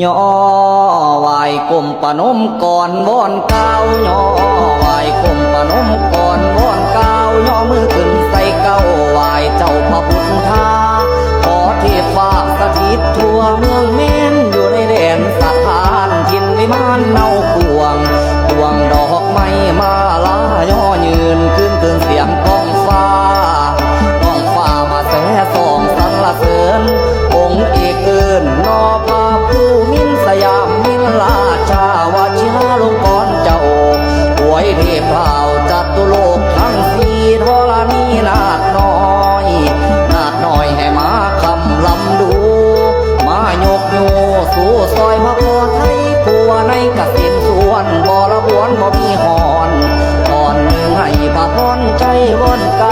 ย่อวายกลมปนมก่อนบอนเก้าย่อวายกลมปนมก่อนบอนเก้าย่อมือขึ้นใส่เก้าวายเจ้าพระพุทธาขอเทพาสถิตทั่วเมืองเม่นอยู่ในแดนสถานทินวิมานเน่าพวงขวงดอกไม้มาลาย่อยืนขึ้นเตือนเสียงกองฟ้าก้องฟ้ามาแสสองสรรเสริญองค์เอกเอิญนอบ สู่ซอยมาพอไทยผัวในกะสินสวนบ่ละบวนบ่มีหอนก่อนหนึ่งให้บะพรใจวอนกัน